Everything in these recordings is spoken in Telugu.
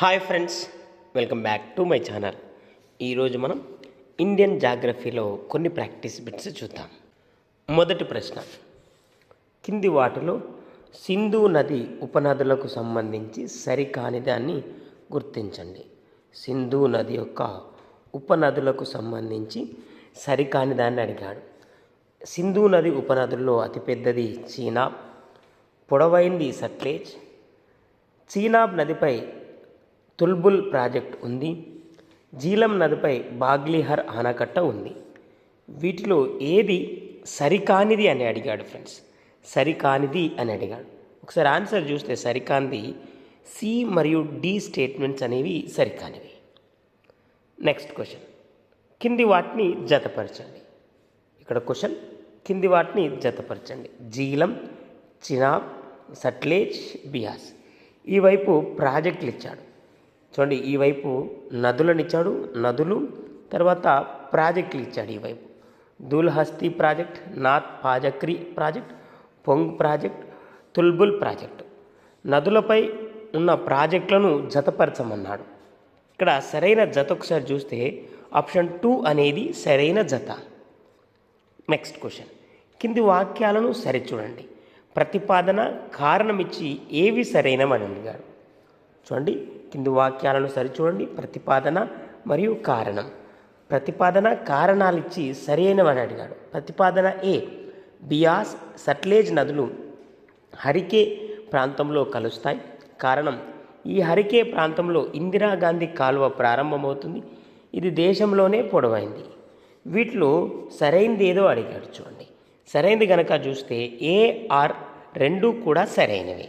Hi friends welcome back to my channel ఈరోజు మనం ఇండియన్ జాగ్రఫీలో కొన్ని ప్రాక్టీస్ బిట్స్ చూద్దాం. మొదటి ప్రశ్న. కింది వాటిలో సింధు నది ఉపనదులకు సంబంధించి సరికాని దాన్ని గుర్తించండి. సింధు నది యొక్క ఉపనదులకు సంబంధించి సరికాని దాన్ని అడిగాడు. సింధు నది ఉపనదుల్లో అతిపెద్దది చీనాబ్ పొడవైంది సట్లేజ్. చీనాబ్ నదిపై తుల్బుల్ ప్రాజెక్ట్ ఉంది. జీలం నదిపై బాగ్లీహర్ ఆనకట్ట ఉంది. వీటిలో ఏది సరికానిది అని అడిగాడు ఫ్రెండ్స్. సరికానిది అని అడిగాడు. ఒకసారి ఆన్సర్ చూస్తే సరికానిది సి మరియు డి స్టేట్మెంట్స్ అనేవి సరికానివి. Next question. కింది వాటిని జతపరచండి. ఇక్కడ క్వశ్చన్. కింది వాటిని జతపరచండి. జీలం చినాబ్ సట్లేజ్ బియాస్. ఈ వైపు ప్రాజెక్టులు ఇచ్చాడు. చూడండి ఈ వైపు నదులను ఇచ్చాడు నదులు తర్వాత ప్రాజెక్టులు ఇచ్చాడు ఈ వైపు. Dulhasti project Nathpa Jhakri project Pong project Tulbul project. నదులపై ఉన్న ప్రాజెక్టులను జతపరచమన్నాడు. ఇక్కడ సరైన జత ఒకసారి చూస్తే ఆప్షన్ టూ అనేది సరైన జత. Next question. కింది వాక్యాలను సరిచూడండి. ప్రతిపాదన కారణమిచ్చి ఏవి సరైనమని అడిగాడు. చూడండి. కింది వాక్యాలను సరిచూడండి. ప్రతిపాదన మరియు కారణం. ప్రతిపాదన కారణాలు ఇచ్చి సరైనవని అడిగాడు. ప్రతిపాదన ఏ? బియాస్ సట్లేజ్ నదులు హరికే ప్రాంతంలో కలుస్తాయి. కారణం ఈ హరికే ప్రాంతంలో ఇందిరాగాంధీ కాలువ ప్రారంభమవుతుంది. ఇది దేశంలోనే పొడవైంది. వీటిలో సరైనది ఏదో అడిగాడు చూడండి. సరైనది గనక చూస్తే ఏఆర్ రెండు కూడా సరైనవి.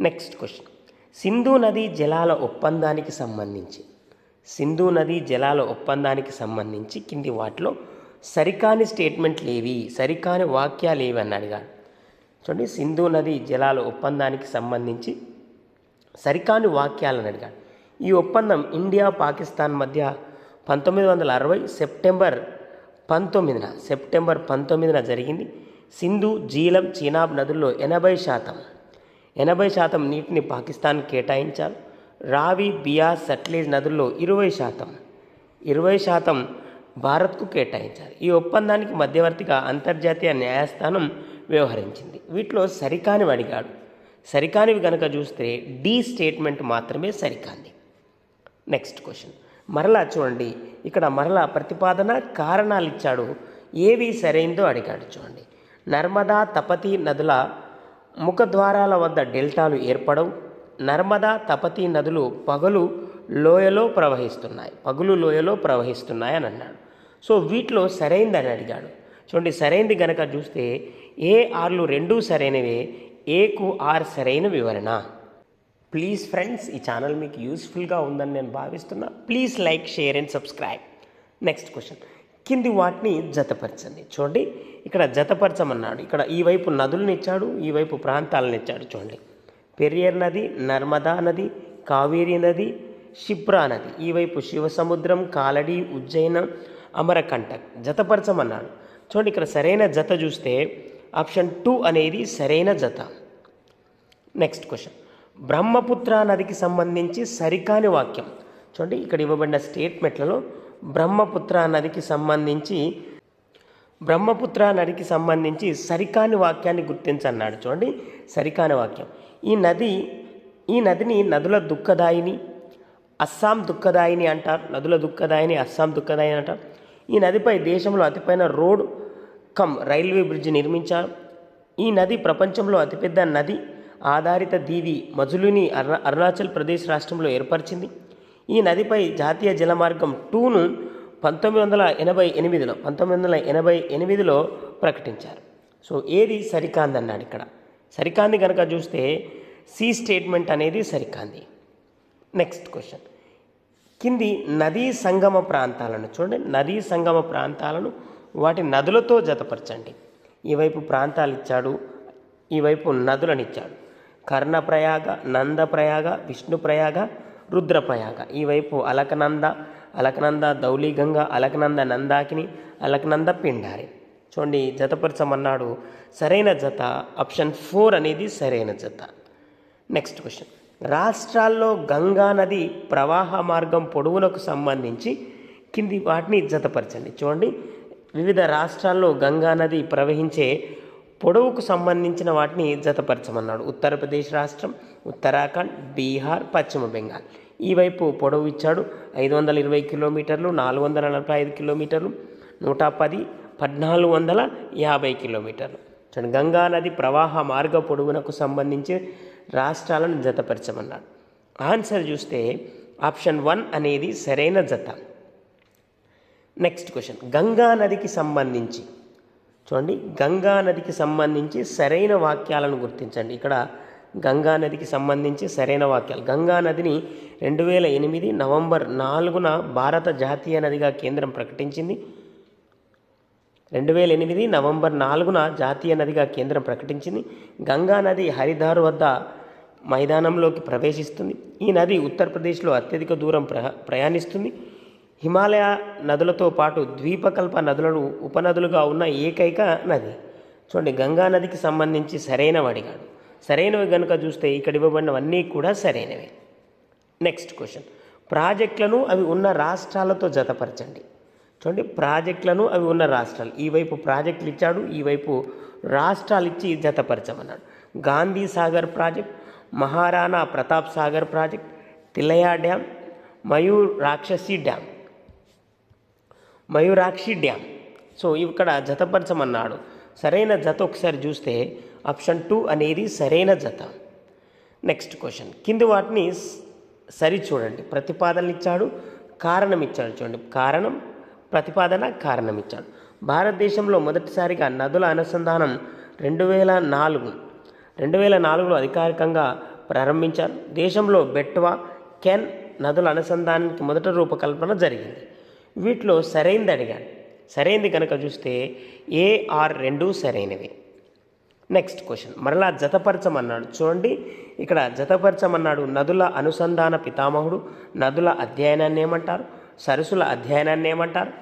Next question. సింధు నది జలాల ఒప్పందానికి సంబంధించి. సింధు నది జలాల ఒప్పందానికి సంబంధించి కింది వాటిలో సరికాని స్టేట్మెంట్లు ఏవి సరికాని వాక్యాలు ఏవి అని అడిగాడు చూడండి సింధు నది జలాల ఒప్పందానికి సంబంధించి సరికాని వాక్యాలను అడిగాడు ఈ ఒప్పందం ఇండియా పాకిస్తాన్ మధ్య పంతొమ్మిది వందల అరవై సెప్టెంబర్ పంతొమ్మిదిన సెప్టెంబర్ పంతొమ్మిదిన జరిగింది. సింధు జీలం చీనాబ్ నదుల్లో ఎనభై శాతం ఎనభై శాతం నీటిని పాకిస్తాన్ కేటాయించారు. రావి బియాస్ సట్లేజ్ నదుల్లో ఇరవై శాతం ఇరవై శాతం భారత్కు కేటాయించారు. ఈ ఒప్పందానికి మధ్యవర్తిగా అంతర్జాతీయ న్యాయస్థానం వ్యవహరించింది. వీటిలో సరికానివి అడిగాడు. సరికానివి కనుక చూస్తే డి స్టేట్మెంట్ మాత్రమే సరికాంది నెక్స్ట్ క్వశ్చన్. మరలా చూడండి. ఇక్కడ మరలా ప్రతిపాదన కారణాలు ఇచ్చాడు. ఏవి సరైందో అడిగాడు చూడండి. నర్మదా తపతి నదుల ముఖద్వారాల వద్ద డెల్టాలు ఏర్పడవు. నర్మదా తపతి నదులు పగలు లోయలో ప్రవహిస్తున్నాయి. పగులు లోయలో ప్రవహిస్తున్నాయి అని అన్నాడు. సో వీటిలో సరైందని అడిగాడు. చూడండి సరైంది గనక చూస్తే ఏ ఆర్లు రెండూ సరైనవే ఏకు ఆర్ సరైన వివరణ? ప్లీజ్ ఫ్రెండ్స్ ఈ ఛానల్ మీకు యూస్ఫుల్గా ఉందని నేను భావిస్తున్నా. Please like share and subscribe. Next question. కింది వాటిని జతపరచండి. చూడండి ఇక్కడ జతపరచమన్నాడు. ఇక్కడ ఈ వైపు నదులను ఇచ్చాడు ఈ వైపు ప్రాంతాలను ఇచ్చాడు చూడండి. పెరియర్ నది నర్మదా నది కావేరీ నది క్షిప్రా నది. ఈ వైపు శివసముద్రం కాలడి ఉజ్జయినం అమరకంటక్. జతపరచమన్నాడు. చూడండి ఇక్కడ సరైన జత చూస్తే ఆప్షన్ టూ అనేది సరైన జత. Next question. బ్రహ్మపుత్ర నదికి సంబంధించి సరికాని వాక్యం. చూడండి ఇక్కడ ఇవ్వబడిన స్టేట్మెంట్లలో బ్రహ్మపుత్ర నదికి సంబంధించి బ్రహ్మపుత్ర నదికి సంబంధించి సరికాని వాక్యాన్ని గుర్తించన్నాడు. చూడండి సరికాని వాక్యం. ఈ నది ఈ నదిని నదుల దుఃఖదాయిని అస్సాం దుఃఖదాయిని అంటారు. నదుల దుఃఖదాయిని అస్సాం దుఃఖదాయిని అంటారు. ఈ నదిపై దేశంలో అతిపైన రోడ్ కమ్ రైల్వే బ్రిడ్జ్ నిర్మించారు. ఈ నది ప్రపంచంలో అతిపెద్ద నది ఆధారిత దీవి మజులుని అరుణ అరుణాచల్ ప్రదేశ్ రాష్ట్రంలో ఏర్పరిచింది. ఈ నదిపై జాతీయ జలమార్గం టూను పంతొమ్మిది వందల ఎనభై ఎనిమిదిలో పంతొమ్మిది వందల ఎనభై ఎనిమిదిలో ప్రకటించారు. సో ఏది సరికాంది అన్నాడు ఇక్కడ. సరికాంది కనుక చూస్తే సి స్టేట్మెంట్ అనేది సరికాంది. Next question. కింది నదీ సంగమ ప్రాంతాలను చూడండి. నదీ సంగమ ప్రాంతాలను వాటి నదులతో జతపరచండి. ఈ వైపు ప్రాంతాలు ఇచ్చాడు ఈ వైపు నదులను ఇచ్చాడు. కర్ణప్రయాగ నందప్రయాగ విష్ణుప్రయాగ రుద్రప్రయాగ. ఈ వైపు అలకనంద అలకనంద ధౌలిగంగ అలకనంద నందాకిని అలకనంద పిండారి. చూడండి జతపరచమన్నాడు సరైన జత ఆప్షన్ ఫోర్ అనేది సరైన జత. నెక్స్ట్ క్వశ్చన్ రాష్ట్రాల్లో గంగా నది ప్రవాహ మార్గం పొడవులకు సంబంధించి కింది వాటిని జతపరచండి. చూడండి వివిధ రాష్ట్రాల్లో గంగా నది ప్రవహించే పొడవుకు సంబంధించిన వాటిని జతపరచమన్నాడు. ఉత్తరప్రదేశ్ రాష్ట్రం ఉత్తరాఖండ్ బీహార్ పశ్చిమ బెంగాల్. ఈ వైపు పొడవు ఇచ్చాడు. ఐదు వందల ఇరవై కిలోమీటర్లు నాలుగు వందల నలభై ఐదు కిలోమీటర్లు నూట పది పద్నాలుగు వందల యాభై కిలోమీటర్లు. చూడండి గంగా నది ప్రవాహ మార్గ పొడవునకు సంబంధించి రాష్ట్రాలను జతపరచమన్నాడు. ఆన్సర్ చూస్తే ఆప్షన్ వన్ అనేది సరైన జత. Next question. గంగా నదికి సంబంధించి చూడండి గంగా నదికి సంబంధించి సరైన వాక్యాలను గుర్తించండి. ఇక్కడ గంగా నదికి సంబంధించి సరైన వాక్యాలు. గంగా నదిని రెండు వేల ఎనిమిది నవంబర్ నాలుగున భారత జాతీయ నదిగా కేంద్రం ప్రకటించింది. రెండు వేల ఎనిమిది నవంబర్ నాలుగున జాతీయ నదిగా కేంద్రం ప్రకటించింది. గంగా నది హరిదార్ వద్ద మైదానంలోకి ప్రవేశిస్తుంది. ఈ నది ఉత్తరప్రదేశ్లో అత్యధిక దూరం ప్ర ప్రయాణిస్తుంది. హిమాలయ నదులతో పాటు ద్వీపకల్ప నదులను ఉపనదులుగా ఉన్న ఏకైక నది. చూడండి గంగా నదికి సంబంధించి సరైన అడిగాడు సరైనవి కనుక చూస్తే ఇక్కడ ఇవ్వబడినవన్నీ కూడా సరైనవే. నెక్స్ట్ క్వశ్చన్ ప్రాజెక్టులను అవి ఉన్న రాష్ట్రాలతో జతపరచండి. చూడండి ప్రాజెక్టులను అవి ఉన్న రాష్ట్రాలు. ఈ వైపు ప్రాజెక్టులు ఇచ్చాడు ఈ వైపు రాష్ట్రాలు ఇచ్చి జతపరచమన్నాడు. Gandhi Sagar project Maharana Pratap Sagar project Tilaiya dam Mayurakshi dam. Mayurakshi dam. So ఇక్కడ జతపరచమన్నాడు. సరైన జత ఒకసారి చూస్తే ఆప్షన్ టూ అనేది సరైన జత. Next question. కింది వాటిని సరి చూడండి. ప్రతిపాదనలు ఇచ్చాడు కారణం ఇచ్చాడు చూడండి. కారణం ప్రతిపాదన కారణం ఇచ్చాడు భారతదేశంలో మొదటిసారిగా నదుల అనుసంధానం రెండు వేల నాలుగు. రెండు వేల నాలుగులో అధికారికంగా ప్రారంభించారు. దేశంలో బెట్వా కెన్ నదుల అనుసంధానానికి మొదట రూపకల్పన జరిగింది. వీటిలో సరైనది అడిగాను. సరైనది కనుక చూస్తే ఏఆర్ రెండు సరైనవి. Next question. మరలా జతపరచమన్నాడు చూడండి ఇక్కడ జతపరచమన్నాడు నదుల అనుసంధాన పితామహుడు. నదుల అధ్యయనాన్ని ఏమంటారు? సరస్సుల అధ్యయనాన్ని ఏమంటారు?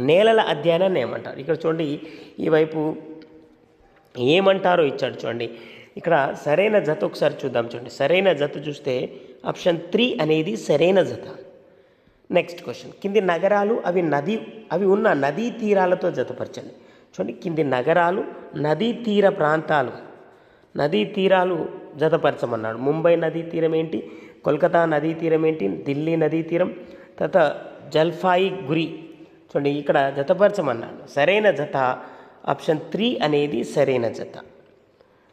నేలల అధ్యయనాన్ని ఏమంటారు? ఇక్కడ చూడండి ఈ వైపు ఏమంటారో ఇచ్చాడు చూడండి. ఇక్కడ సరైన జత ఒకసారి చూద్దాం చూడండి. సరైన జత చూస్తే ఆప్షన్ త్రీ అనేది సరైన జత. నెక్స్ట్ క్వశ్చన్ కింది నగరాలు అవి నది అవి ఉన్న నదీ తీరాలతో జతపరచండి. చూడండి కింది నగరాలు నదీ తీర ప్రాంతాలు. నదీ తీరాలు జతపరచమన్నాడు. ముంబై నదీ తీరం ఏంటి? కోల్కతా నదీ తీరం ఏంటి? ఢిల్లీ నదీ తీరం. తర్వాత జల్ఫాయి గురి. చూడండి ఇక్కడ జతపరచమన్నాడు. సరైన జత ఆప్షన్ త్రీ అనేది సరైన జత.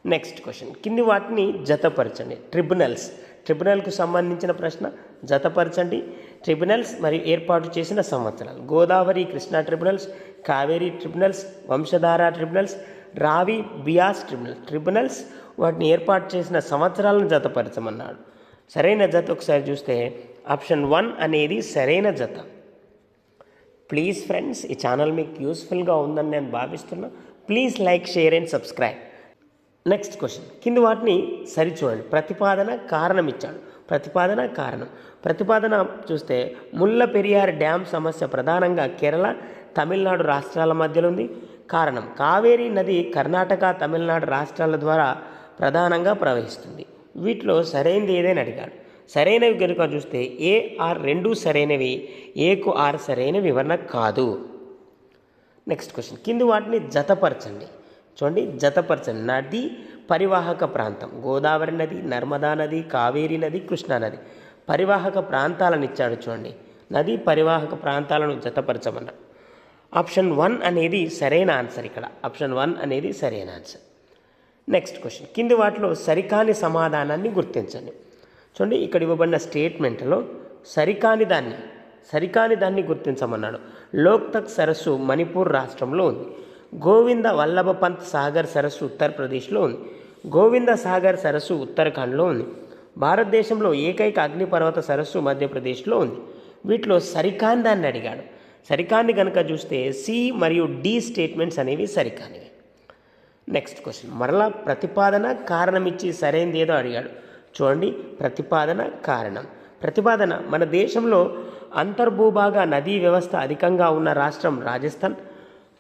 నెక్స్ట్ క్వశ్చన్ కింది వాటిని జతపరచండి. ట్రిబ్యునల్స్. ట్రిబ్యునల్కు సంబంధించిన ప్రశ్న జతపరచండి. ట్రిబ్యునల్స్ మరియు ఏర్పాటు చేసిన సంవత్సరాలు. Godavari Krishna tribunals Kaveri tribunals Vamsadhara tribunals Ravi Beas tribunal. Tribunals వాటిని ఏర్పాటు చేసిన సంవత్సరాలను జతపరచమన్నాడు. సరైన జత ఒకసారి చూస్తే ఆప్షన్ వన్ అనేది సరైన జత. ప్లీజ్ ఫ్రెండ్స్ ఈ ఛానల్ మీకు యూస్ఫుల్గా ఉందని నేను భావిస్తున్నా. Please like share and subscribe. Next question. కింది వాటిని సరిచూడండి. ప్రతిపాదన కారణం ఇచ్చాడు ప్రతిపాదన కారణం. ప్రతిపాదన చూస్తే ముల్ల పెరియార్ డ్యామ్ సమస్య ప్రధానంగా కేరళ తమిళనాడు రాష్ట్రాల మధ్యలో ఉంది కారణం కావేరీ నది కర్ణాటక తమిళనాడు రాష్ట్రాల ద్వారా ప్రధానంగా ప్రవహిస్తుంది. వీటిలో సరైనది ఏదైనా అడిగాడు. సరైనవి కనుక చూస్తే ఏ ఆర్ రెండు సరైనవి ఏకు ఆర్ సరైన వివరణ కాదు. Next question. కింది వాటిని జతపరచండి. చూడండి జతపరచండి. నది పరివాహక ప్రాంతం. గోదావరి నది నర్మదా నది కావేరీ నది కృష్ణా నది. పరివాహక ప్రాంతాలను ఇచ్చాడు చూడండి. నది పరివాహక ప్రాంతాలను జతపరచమన్నాడు. ఆప్షన్ వన్ అనేది సరైన ఆన్సర్ ఇక్కడ. ఆప్షన్ వన్ అనేది సరైన ఆన్సర్. Next question. కింది వాటిలో సరికాని సమాధానాన్ని గుర్తించండి. చూడండి ఇక్కడ ఇవ్వబడిన స్టేట్మెంట్లో సరికాని దాన్ని సరికాని దాన్ని గుర్తించమన్నాడు. లోక్తక్ సరస్సు మణిపూర్ రాష్ట్రంలో ఉంది. గోవింద వల్లభ పంత్ సాగర్ సరస్సు ఉత్తరప్రదేశ్లో ఉంది. గోవింద సాగర్ సరస్సు ఉత్తరాఖండ్లో ఉంది. భారతదేశంలో ఏకైక అగ్నిపర్వత సరస్సు మధ్యప్రదేశ్లో ఉంది. వీటిలో సరికాందాన్ని అడిగాడు. సరికాన్ని కనుక చూస్తే సి మరియు డి స్టేట్మెంట్స్ అనేవి సరికానివి. నెక్స్ట్ క్వశ్చన్ మరలా ప్రతిపాదన కారణం ఇచ్చి సరైనది ఏదో అడిగాడు. చూడండి. ప్రతిపాదన కారణం. ప్రతిపాదన మన దేశంలో అంతర్భూభాగ నదీ వ్యవస్థ అధికంగా ఉన్న రాష్ట్రం రాజస్థాన్.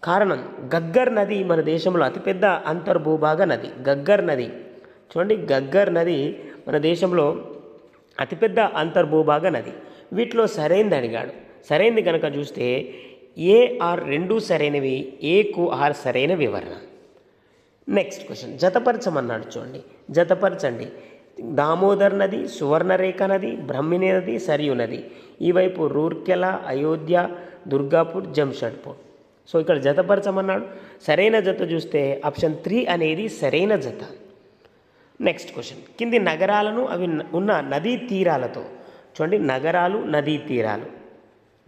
కారణం గగ్గర్ నది మన దేశంలో అతిపెద్ద అంతర్భూభాగ నది గగ్గర్ నది. చూడండి గగ్గర్ నది మన దేశంలో అతిపెద్ద అంతర్భూభాగ నది. వీటిలో సరైనది అడిగాడు. సరైనది కనుక చూస్తే ఏ ఆర్ రెండు సరైనవి ఏకు ఆర్ సరైన వివరణ. నెక్స్ట్ క్వశ్చన్ జతపరచమన్నాడు చూడండి. జతపరచండి. దామోదర్ నది సువర్ణరేఖ నది బ్రహ్మిణి నది సరియు నది. ఈ వైపు రూర్కెల అయోధ్య దుర్గాపూర్ జంషెడ్పూర్. సో ఇక్కడ జతపరచమన్నాడు సరైన జత చూస్తే ఆప్షన్ త్రీ అనేది సరైన జత. నెక్స్ట్ క్వశ్చన్ కింది నగరాలను అవి ఉన్న నదీ తీరాలతో. చూడండి నగరాలు నదీ తీరాలు.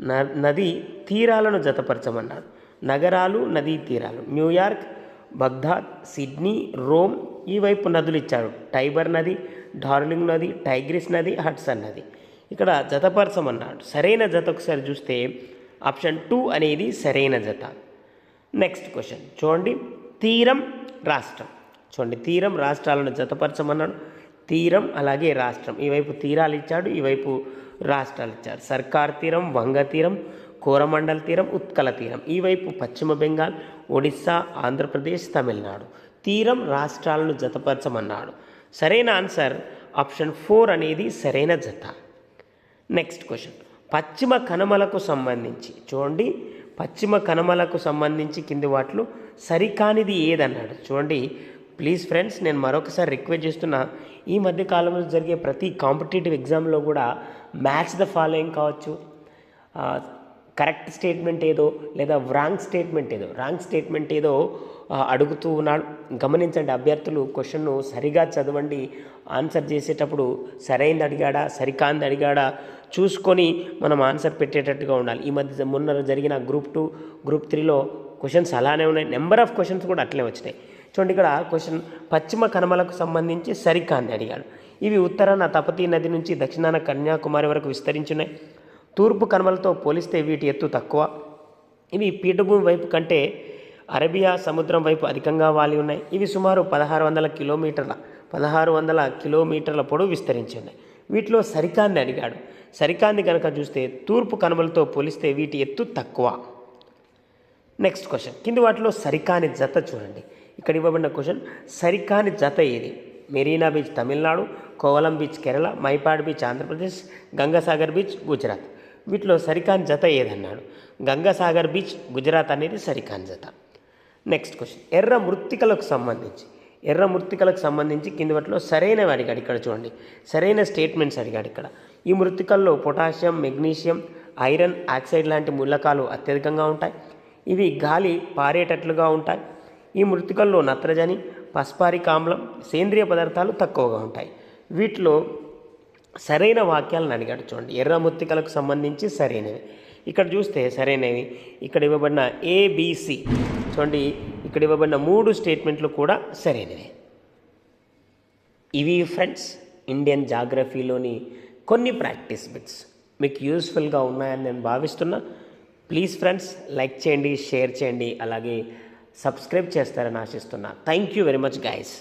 న- నదీ తీరాలను జతపరచమన్నాడు నగరాలు నదీ తీరాలు. న్యూయార్క్ బగ్దాద్ సిడ్నీ రోమ్ ఈ వైపు నదులు ఇచ్చాడు. టైబర్ నది డార్లింగ్ నది టైగ్రిస్ నది హడ్సన్ నది. ఇక్కడ జతపరచమన్నాడు సరైన జత ఒకసారి చూస్తే ఆప్షన్ టూ అనేది సరైన జత. నెక్స్ట్ క్వశ్చన్ చూడండి. తీరం రాష్ట్రం. చూడండి. తీరం రాష్ట్రాలను జతపరచమన్నాడు. తీరం అలాగే రాష్ట్రం. ఈ వైపు తీరాలు ఇచ్చాడు ఈ వైపు రాష్ట్రాలు ఇచ్చాడు. సర్కార్ తీరం వంగ తీరం కోరమండల్ తీరం ఉత్కల తీరం. ఈ వైపు పశ్చిమ బెంగాల్ ఒడిస్సా ఆంధ్రప్రదేశ్ తమిళనాడు. తీరం రాష్ట్రాలను జతపరచమన్నాడు. సరైన ఆన్సర్ ఆప్షన్ ఫోర్ అనేది సరైన జత. నెక్స్ట్ క్వశ్చన్ పశ్చిమ కనుమలకు సంబంధించి. చూడండి పశ్చిమ కనుమలకు సంబంధించి కింది వాటిలో సరికానిది ఏదన్నాడు? చూడండి ప్లీజ్ ఫ్రెండ్స్ నేను మరొకసారి రిక్వెస్ట్ చేస్తున్నా ఈ మధ్య కాలంలో జరిగే ప్రతి కాంపిటేటివ్ ఎగ్జామ్లో కూడా మ్యాచ్ ద ఫాలోయింగ్ కావచ్చు. కరెక్ట్ స్టేట్మెంట్ ఏదో లేదా రాంగ్ స్టేట్మెంట్ ఏదో రాంగ్ స్టేట్మెంట్ ఏదో అడుగుతూ ఉన్నాడు. గమనించండి అభ్యర్థులు క్వశ్చన్ను సరిగా చదవండి. ఆన్సర్ చేసేటప్పుడు సరైంది అడిగాడా? సరికాంది అడిగాడా? చూసుకొని మనం ఆన్సర్ పెట్టేటట్టుగా ఉండాలి. ఈ మధ్య మొన్న జరిగిన గ్రూప్ టూ గ్రూప్ త్రీలో క్వశ్చన్స్ అలానే ఉన్నాయి. నెంబర్ ఆఫ్ క్వశ్చన్స్ కూడా అట్లే వచ్చినాయి. చూడండి ఇక్కడ క్వశ్చన్ పశ్చిమ కనుమలకు సంబంధించి సరికాన్ని అడిగాడు. ఇవి ఉత్తరాన తపతీ నది నుంచి దక్షిణాన కన్యాకుమారి వరకు విస్తరించున్నాయి. తూర్పు కనుమలతో పోలిస్తే వీటి ఎత్తు తక్కువ. ఇవి పీఠభూమి వైపు కంటే అరేబియా సముద్రం వైపు అధికంగా వాలి ఉన్నాయి. ఇవి సుమారు పదహారు వందల కిలోమీటర్ల పదహారు వందల కిలోమీటర్ల పొడవు విస్తరించి ఉన్నాయి. వీటిలో సరికాంది అడిగాడు. సరికాంది కనుక చూస్తే తూర్పు కనుమలతో పోలిస్తే వీటి ఎత్తు తక్కువ. నెక్స్ట్ క్వశ్చన్ కింది వాటిలో సరికాని జత చూడండి. ఇక్కడ ఇవ్వబడిన క్వశ్చన్ సరికాని జత ఏది? Marina beach Tamil Nadu Kovalam beach Kerala Mypad beach Andhra Pradesh Gangasagar beach Gujarat. వీటిలో సరికాని జత ఏదన్నాడు? గంగాసాగర్ బీచ్ గుజరాత్ అనేది సరికాని జత. నెక్స్ట్ క్వశ్చన్ ఎర్ర మృత్తికలకు సంబంధించి. ఎర్ర మృతికలకు సంబంధించి కింది వాటిలో సరైనవి అడిగాడు ఇక్కడ చూడండి. సరైన స్టేట్మెంట్స్ అడిగాడు ఇక్కడ. ఈ మృతికల్లో పొటాషియం మెగ్నీషియం ఐరన్ ఆక్సైడ్ లాంటి మూలకాలు అత్యధికంగా ఉంటాయి. ఇవి గాలి పారేటట్లుగా ఉంటాయి. ఈ మృతికల్లో నత్రజని పస్పారిక ఆమ్లం సేంద్రియ పదార్థాలు తక్కువగా ఉంటాయి. వీటిలో సరైన వాక్యాలను అడిగాడు చూడండి. ఎర్ర మృతికలకు సంబంధించి సరైనవి. ఇక్కడ చూస్తే సరైనవి. ఇక్కడ ఇవ్వబడిన ఏబిసి చూడండి. ఇక్కడ ఇవ్వబడిన మూడు స్టేట్మెంట్లు కూడా సరైనవి. ఇవి ఫ్రెండ్స్ ఇండియన్ జాగ్రఫీలోని కొన్ని ప్రాక్టీస్ బిట్స్. మీకు యూస్ఫుల్గా ఉన్నాయని నేను భావిస్తున్నా. ప్లీజ్ ఫ్రెండ్స్ లైక్ చేయండి షేర్ చేయండి అలాగే సబ్స్క్రైబ్ చేస్తారని ఆశిస్తున్నా. Thank you very much guys